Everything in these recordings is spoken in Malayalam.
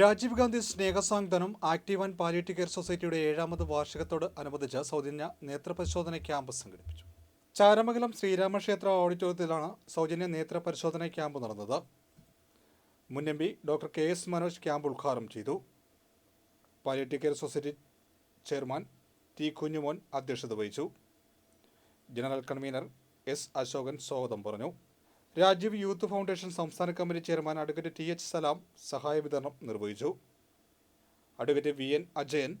രാജീവ് ഗാന്ധി സ്നേഹസാന്ത്വനം ആക്റ്റീവ് ആൻഡ് പാലിയേറ്റീവ് കെയർ സൊസൈറ്റിയുടെ ഏഴാമത് വാർഷികത്തോട് അനുബന്ധിച്ച് സൗജന്യ നേത്രപരിശോധന ക്യാമ്പ് സംഘടിപ്പിച്ചു. ചാരമംഗലം ശ്രീരാമക്ഷേത്ര ഓഡിറ്റോറിയത്തിലാണ് സൗജന്യ നേത്രപരിശോധന ക്യാമ്പ് നടന്നത്. മുൻ M P doctor K. S. Manoj camp ഉദ്ഘാടനം ചെയ്തു. Palliative care society chairman T Kunjumon അധ്യക്ഷത വഹിച്ചു. General convener S. അശോകൻ സ്വാഗതം പറഞ്ഞു. രാജീവ് യൂത്ത് ഫൗണ്ടേഷൻ സംസ്ഥാന committee chairman advocate T H Salam സഹായ വിതരണം നിർവഹിച്ചു. Advocate V N Ajayan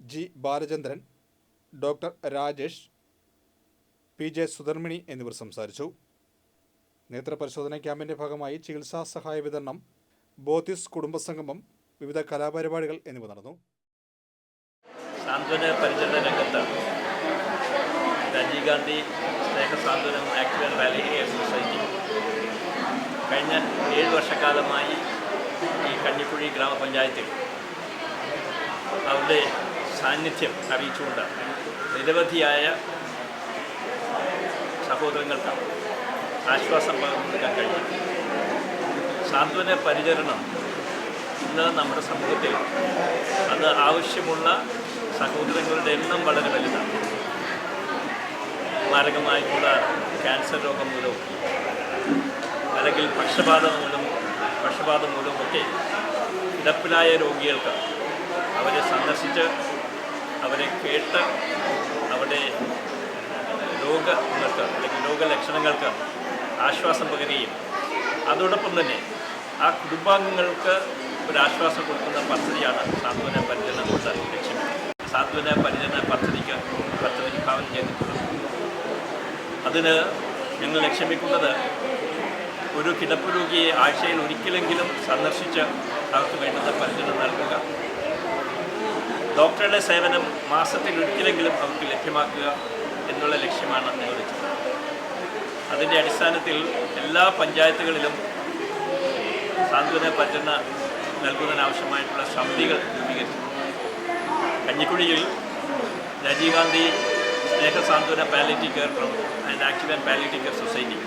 G Balachandran doctor Rajesh P J Sudharmini എന്നിവർ സംസാരിച്ചു. നേത്രപരിശോധന ക്യാമ്പിന്റെ ഭാഗമായി ചികിത്സാ സഹായ വിതരണം ബോത്തിസ് കുടുംബസംഗമം വിവിധ കലാപരിപാടികൾ എന്നിവ നടന്നു. സാന്ത്വന പരിചരണ രംഗത്ത് ഗാന്ധി സ്നേഹ സാന്ത്വനം active and palliative care society കഴിഞ്ഞ ഏഴ് വർഷക്കാലമായി ഈ കഞ്ഞിക്കുഴി ഗ്രാമപഞ്ചായത്തിൽ അവരുടെ സാന്നിധ്യം അറിയിച്ചുകൊണ്ട് നിരവധിയായ സഹോദരങ്ങൾക്ക് ആശ്വാസം പകർന്നെടുക്കാൻ കഴിയും സാന്ത്വന പരിചരണം ഇന്ന് നമ്മുടെ സമൂഹത്തിൽ അത് ആവശ്യമുള്ള സഹോദരങ്ങളുടെ എണ്ണം വളരെ വലുതാണ്. മാരകമായിട്ടുള്ള ക്യാൻസർ രോഗം മൂലവും അല്ലെങ്കിൽ പക്ഷപാതം മൂലം പക്ഷപാതം മൂലമൊക്കെ ഇടപ്പിലായ രോഗികൾക്ക് അവരെ സന്ദർശിച്ച് അവരെ കേട്ട് അവരുടെ രോഗങ്ങൾക്ക് അല്ലെങ്കിൽ രോഗലക്ഷണങ്ങൾക്ക് ആശ്വാസം പകരുകയും അതോടൊപ്പം തന്നെ ആ കുടുംബാംഗങ്ങൾക്ക് ഒരു ആശ്വാസം കൊടുക്കുന്ന പദ്ധതിയാണ് സാന്ത്വന അതിന് ഞങ്ങൾ ലക്ഷ്യമിക്കുന്നത് ഒരു കിടപ്പ് രോഗിയെ ആഴ്ചയിൽ ഒരിക്കലെങ്കിലും സന്ദർശിച്ച് അവർക്ക് വേണ്ടുന്ന പരിചരണം നൽകുക. ഡോക്ടറുടെ സേവനം മാസത്തിൽ ഒരിക്കലെങ്കിലും അവർക്ക് ലഭ്യമാക്കുക എന്നുള്ള ലക്ഷ്യമാണ് ഞങ്ങൾ വെച്ചത്. അതിന്റെ അടിസ്ഥാനത്തിൽ എല്ലാ പഞ്ചായത്തുകളിലും സാന്ത്വന പരിചരണ നൽകുന്നതിനാവശ്യമായിട്ടുള്ള സമിതികൾ രൂപീകരിച്ചു. കഞ്ഞിക്കുഴിയിൽ രാജീവ് ഗാന്ധി സ്നേഹ സാന്ത്വന palliative care and active and palliative care society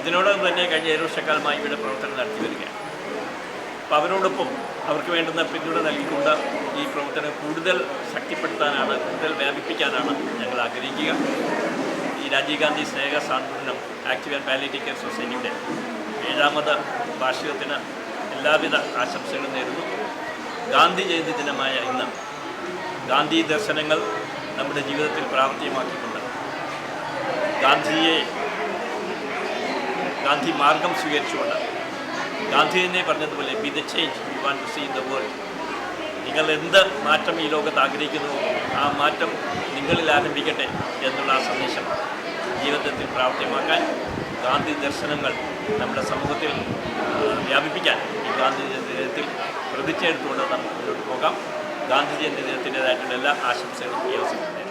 ഇതിനോടൊപ്പം തന്നെ കഴിഞ്ഞ ഏഴ് വർഷക്കാലമായി ഇവിടെ പ്രവർത്തനം നടത്തി വരികയാണ്. അപ്പോൾ അവരോടൊപ്പം അവർക്ക് വേണ്ടുന്ന പിന്തുണ നൽകിക്കൊണ്ട് ഈ പ്രവർത്തനം കൂടുതൽ ശക്തിപ്പെടുത്താനാണ് കൂടുതൽ വ്യാപിപ്പിക്കാനാണ് ഞങ്ങൾ ആഗ്രഹിക്കുക. ഈ രാജീവ് ഗാന്ധി സ്നേഹ സാന്ത്വനം ആക്റ്റീവ് ആൻഡ് പാലിറ്റി കെയർ സൊസൈറ്റിയുടെ ഏഴാമത് വാർഷികത്തിന് എല്ലാവിധ ആശംസകളും നേരുന്നു. ഗാന്ധി ജയന്തി ദിനമായ ഇന്ന് ഗാന്ധി ദർശനങ്ങൾ നമ്മുടെ ജീവിതത്തിൽ പ്രാവർത്തികമാക്കിക്കൊണ്ട് ഗാന്ധിയെ ഗാന്ധി മാർഗം സ്വീകരിച്ചുകൊണ്ട് ഗാന്ധി തന്നെ പറഞ്ഞതുപോലെ be the change you want to see in the world നിങ്ങൾ എന്ത് മാറ്റം ഈ ലോകത്ത് ആഗ്രഹിക്കുന്നുവോ ആ മാറ്റം നിങ്ങളിൽ ആരംഭിക്കട്ടെ എന്നുള്ള ആ സന്ദേശം ജീവിതത്തിൽ പ്രാവർത്തികമാക്കാൻ ഗാന്ധി ദർശനങ്ങൾ നമ്മുടെ സമൂഹത്തിൽ വ്യാപിപ്പിക്കാൻ ഈ ഗാന്ധി ദിനത്തിൽ പ്രതിജ്ഞ എടുത്തുകൊണ്ട് നമുക്ക് മുന്നോട്ട് പോകാം. ഗാന്ധി ജയന്തി ദിനത്തിന്റെതായിട്ടുള്ള എല്ലാ ആശംസകളും ഈ അവസരത്തിൽ